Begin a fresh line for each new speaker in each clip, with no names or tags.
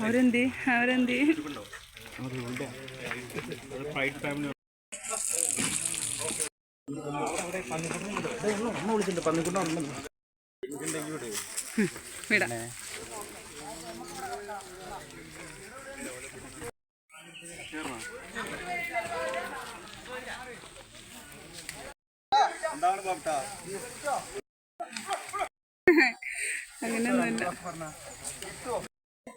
അവരെന്തി? അവരെന്തി?
വിളിച്ചിട്ടുണ്ട്. പന്നിക്കുണ്ട
വിടാം.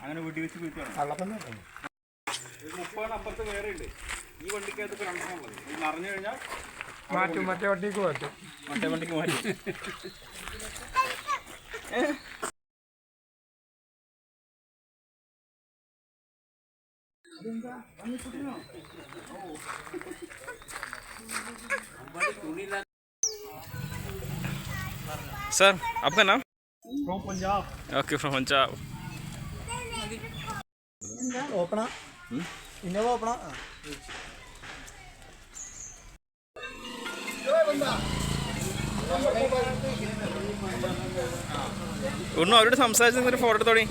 അങ്ങനെ വീട്ടിൽ വെച്ച് ഒരു മുപ്പതെണ്ണം അപ്പുറത്ത് വേറെ ഉണ്ട്. ഈ വണ്ടിക്കകത്ത് കണ്ടാൽ രണ്ടെണ്ണം മതി നിറഞ്ഞു കഴിഞ്ഞാൽ
మాటి మట్టి వడ్డీకి వద్దు
మట్టి వడ్డీకి మట్టి सर आपका नाम
from Punjab
okay from Punjab
ओपना इन्हें वो अपना
ഒന്നും അവരോട് സംസാരിച്ച് നിന്നൊരു ഫോട്ടോ എടുത്തോടി.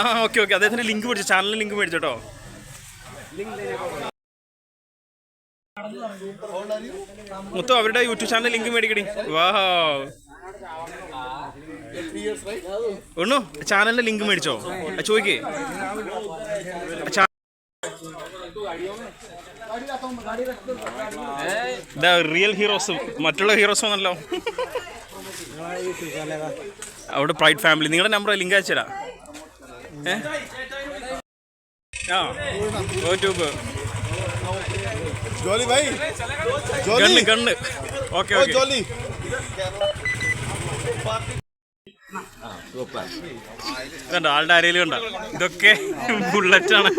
ആ ഓക്കെ ഓക്കെ അദ്ദേഹത്തിന്റെ ലിങ്ക് മേടിച്ചു ചാനലിൽ ലിങ്ക് മേടിച്ചോട്ടോ മുത്തു അവരുടെ യൂട്യൂബ് ചാനൽ ലിങ്ക് മേടിക്കടി. വാ ഒന്നു ചാനലിന്റെ ലിങ്ക് മേടിച്ചോ. ചോദിക്കേ. റിയൽ ഹീറോസ് മറ്റുള്ള ഹീറോസ് ഒന്നല്ലോ അവിടെ പ്രൈഡ് ഫാമിലി നിങ്ങളുടെ നമ്പർ ലിങ്ക് അയച്ചുതരാം. ഏ? ആ യൂട്യൂബ്
ജോലി ഭായി
ഗണ്ണ് ഗണ്ണ്. Okay okay.
ജോലി.
കണ്ടോ ആളുടെ അരയിൽ കണ്ടോ? ഇതൊക്കെ ബുള്ളറ്റാണ്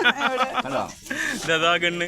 ഇതാ ഗണ്ണ്.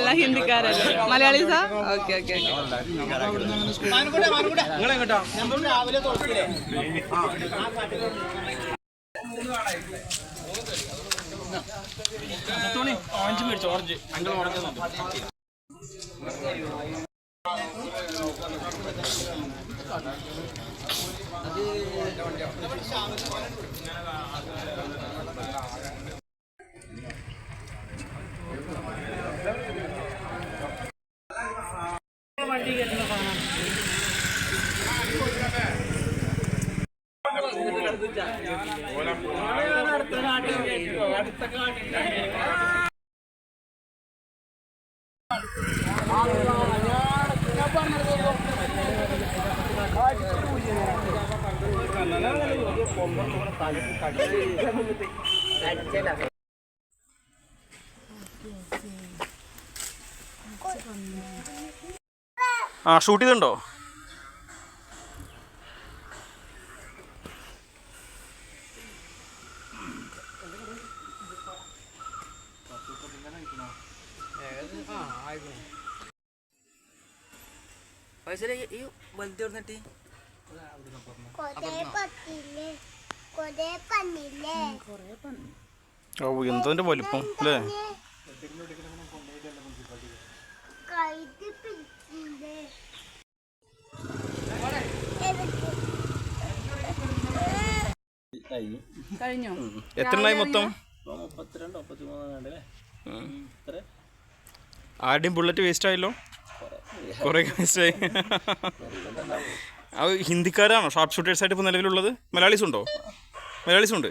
ആ, എല്ലാം ഹിന്ദിക്കാരല്ലേ? മലയാളി സാ ഓക്കെ ഓക്കെ ഓക്കെ.
ഓറഞ്ച് മേടിച്ചു ഓറഞ്ച് അങ്കിൾ ഓറഞ്ച് ആ ഷൂട്ട് ചെയ്തിട്ടുണ്ടോ?
പൈസ ഈ കൊറേ പന്നില്ലേ
ഓ എന്തോന്റെ വലിപ്പം അല്ലേ?
കഴിഞ്ഞു?
മൊത്തം? ആദ്യം ബുള്ളറ്റ് വേസ്റ്റ് ആയല്ലോ കൊറേ വേസ്റ്റ് ആയി അത് ഹിന്ദിക്കാരാണോ? ഷാർപ്പ് ഷൂട്ടേഴ്സ് ആയിട്ട് ഇപ്പോൾ നിലവിലുള്ളത്? മലയാളീസ് ഉണ്ടോ? മലയാളീസ് ഉണ്ട്.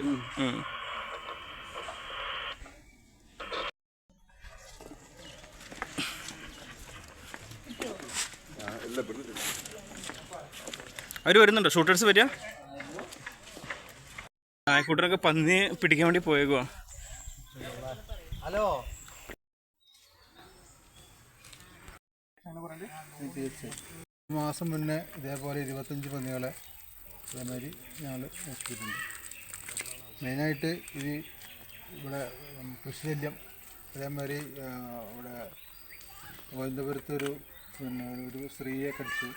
അവർ വരുന്നുണ്ടോ? ഷൂട്ടേഴ്സ് വരിക? നായക്കൂട്ടരൊക്കെ പന്നി പിടിക്കാൻ വേണ്ടി പോയേക്കുവാ.
ഹലോ. മാസം മുന്നേ ഇതേപോലെ ഇരുപത്തഞ്ച് പന്നികളെ ഇതേമാതിരി ഞങ്ങൾ നശിപ്പിച്ചിട്ടുണ്ട് മെയിനായിട്ട് ഈ ഇവിടെ കൃഷിശല്യം അതേമാതിരി ഇവിടെ ഗോവിന്ദപുരത്ത് ഒരു പിന്നെ ഒരു സ്ത്രീയെ കടിച്ചു.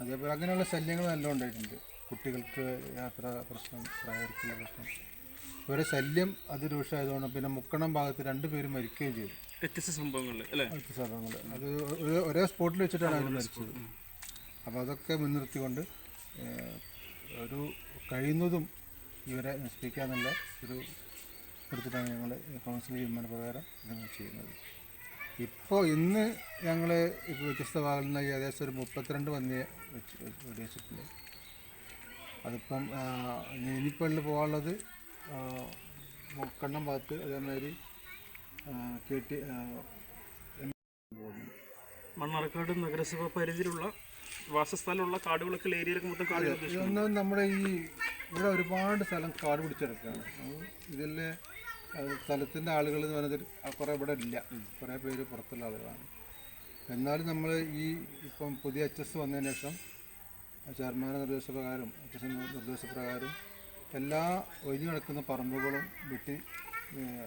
അതേപോലെ അങ്ങനെയുള്ള ശല്യങ്ങൾ നല്ല ഉണ്ടായിട്ടുണ്ട്. കുട്ടികൾക്ക് യാത്ര പ്രശ്നം പ്രായർക്കുള്ള പ്രശ്നം. ഇവരെ ശല്യം അതിരൂക്ഷമായതുകൊണ്ട് പിന്നെ മുക്കണം ഭാഗത്ത് രണ്ടുപേരും പേര് മരിക്കുകയും ചെയ്തു.
വ്യത്യസ്ത സംഭവങ്ങൾ അല്ലേ?
അടുത്ത സ്ഥലങ്ങൾ അത് ഒരു ഒരേ സ്പോട്ടിൽ വെച്ചിട്ടാണ് അവർ മരിച്ചത്. അപ്പോൾ അതൊക്കെ മുൻനിർത്തിക്കൊണ്ട് ഏഹ്, ഒരു കഴിയുന്നതും ഇവരെ നശിപ്പിക്കാന്നുള്ള ഒരു എടുത്തിട്ടാണ് ഞങ്ങൾ കൗൺസിൽ തീരുമാനപ്രകാരം ഇങ്ങനെ ചെയ്യുന്നത്. ഇപ്പോൾ ഇന്ന് ഞങ്ങൾ ഇപ്പോൾ വ്യത്യസ്ത ഭാഗത്തു നിന്ന് ഏകദേശം ഒരു മുപ്പത്തിരണ്ട് പന്നിയെ വെച്ച് വെടിവെച്ചിട്ടുണ്ട്. അതിപ്പം ആ, ഇനി ഇനിയിപ്പോൾ പോകാനുള്ളത് ആ, മുക്കണ്ണം ഭാഗത്ത് അതേമാതിരി കെട്ടി
മണ്ണാർക്കാട് നഗരസഭ പരിധിയിലുള്ള വാസസ്ഥലമുള്ള കാടുകളൊക്കെ ഏരിയയിലൊക്കെ മൊത്തം കാടുകൾ
ഇതൊന്ന് നമ്മുടെ ഈ ഇവിടെ ഒരുപാട് സ്ഥലം കാട് പിടിച്ചെടുക്കുകയാണ് ഇതിൽ സ്ഥലത്തിന്റെ ആളുകൾ എന്ന് പറയുന്നത് കുറേ ഇവിടെ ഇല്ല. കുറേ പേര് പുറത്തുള്ള ആളുകളാണ്. എന്നാലും നമ്മൾ ഈ ഇപ്പം പുതിയ എച്ച് എസ് വന്നതിന് ശേഷം ചെയർമാന്റെ നിർദ്ദേശപ്രകാരം എച്ച് എസ് നിർദ്ദേശപ്രകാരം എല്ലാ ഒഴിഞ്ഞു കിടക്കുന്ന പറമ്പുകളും വെട്ടി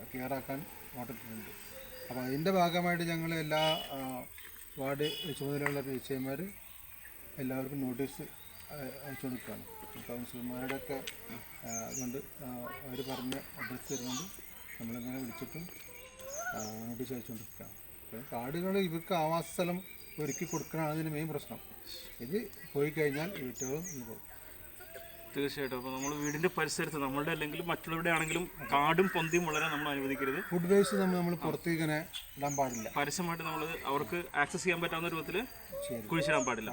ക്ലിയറാക്കാൻ ഓട്ടിട്ടുണ്ട് അപ്പോൾ അതിന്റെ ഭാഗമായിട്ട് ഞങ്ങൾ എല്ലാ വാർഡ് ചുമതലയുള്ള പി ഐമാർ എല്ലാവർക്കും നോട്ടീസ് അയച്ചു കൊടുക്കുകയാണ് കൗൺസിലർമാരുടെ ഒക്കെ അതുകൊണ്ട് അവർ പറഞ്ഞ അഡ്രസ്സ് തരുന്നുണ്ട്. നമ്മളിങ്ങനെ വിളിച്ചിട്ടും നോട്ടീസ് അയച്ചുകൊണ്ടിരിക്കുകയാണ് അപ്പം കാടുകൾ ഇവർക്ക് ആവാസ സ്ഥലം ഒരുക്കി കൊടുക്കണതാണ് ഇതിന് മെയിൻ പ്രശ്നം. ഇത് പോയി കഴിഞ്ഞാൽ വീട്ടുകളും ഇത് പോകും
തീർച്ചയായിട്ടും. അപ്പോൾ നമ്മൾ വീടിന്റെ പരിസരത്ത് നമ്മളുടെ അല്ലെങ്കിൽ മറ്റുള്ളവരുടെ ആണെങ്കിലും കാടും പൊന്തിയും വളരെ നമ്മൾ അനുവദിക്കരുത്.
ഫുഡ് വേസ്റ്റ് നമ്മൾ നമ്മൾ പുറത്തേക്ക് ഇങ്ങനെ ഇടാൻ പാടില്ല.
പരസ്യമായിട്ട് നമ്മൾ അവർക്ക് ആക്സസ് ചെയ്യാൻ പറ്റാവുന്ന രൂപത്തിൽ കുഴിച്ചിടാൻ പാടില്ല.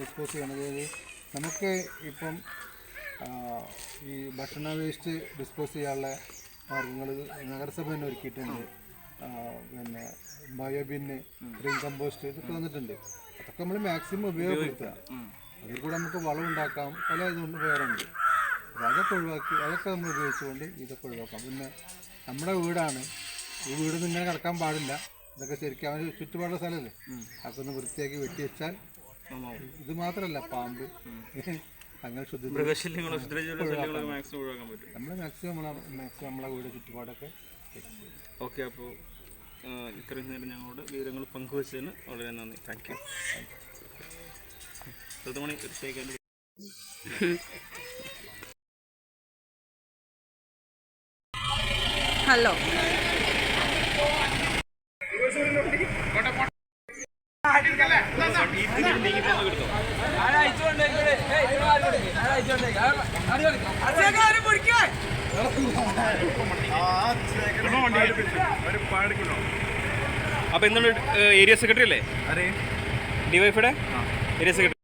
ഡിസ്പോസ് ചെയ്യണത് നമുക്ക് ഇപ്പം ഈ ഭക്ഷണ വേസ്റ്റ് ഡിസ്പോസ് ചെയ്യാനുള്ള മാർഗങ്ങൾ നഗരസഭ തന്നെ ഒരുക്കിയിട്ടുണ്ട്. പിന്നെ ബയോബിന്ന് ഗ്രീൻ കമ്പോസ്റ്റ് ഇതൊക്കെ വന്നിട്ടുണ്ട്. അതൊക്കെ നമ്മൾ മാക്സിമം ഉപയോഗപ്പെടുത്തുക. അതിൽ കൂടെ നമുക്ക് വളം ഉണ്ടാക്കാം. പല ഇതുകൊണ്ട് അപ്പോൾ അതൊക്കെ ഒഴിവാക്കി അതൊക്കെ നമ്മൾ ഉപയോഗിച്ചുകൊണ്ട് ഇതൊക്കെ ഒഴിവാക്കാം. പിന്നെ നമ്മുടെ വീടാണ്. ഈ വീട് ഇങ്ങനെ കിടക്കാൻ പാടില്ല. ഇതൊക്കെ ശരിക്കും അവന് ചുറ്റുപാടുള്ള സ്ഥലമല്ലേ അതൊക്കെ ഒന്ന് വൃത്തിയാക്കി വെട്ടി വെച്ചാൽ ഇത് മാത്രമല്ല പാമ്പ്. അങ്ങനെ നമ്മൾ മാക്സിമം നമ്മളെ മാക്സിമം നമ്മളെ വീട് ചുറ്റുപാടൊക്കെ.
ഓക്കെ അപ്പോൾ ഇത്രയും നേരം ഞങ്ങളോട് വിവരങ്ങൾ പങ്കുവച്ചതിന് വളരെ നന്ദി. Thank you. ഋതുമണി തീർച്ചയായും
ഹലോ.
അപ്പൊ എന്താണ് ഏരിയ സെക്രട്ടറി അല്ലേ? ഡിവൈഫിയുടെ ഏരിയ സെക്രട്ടറി.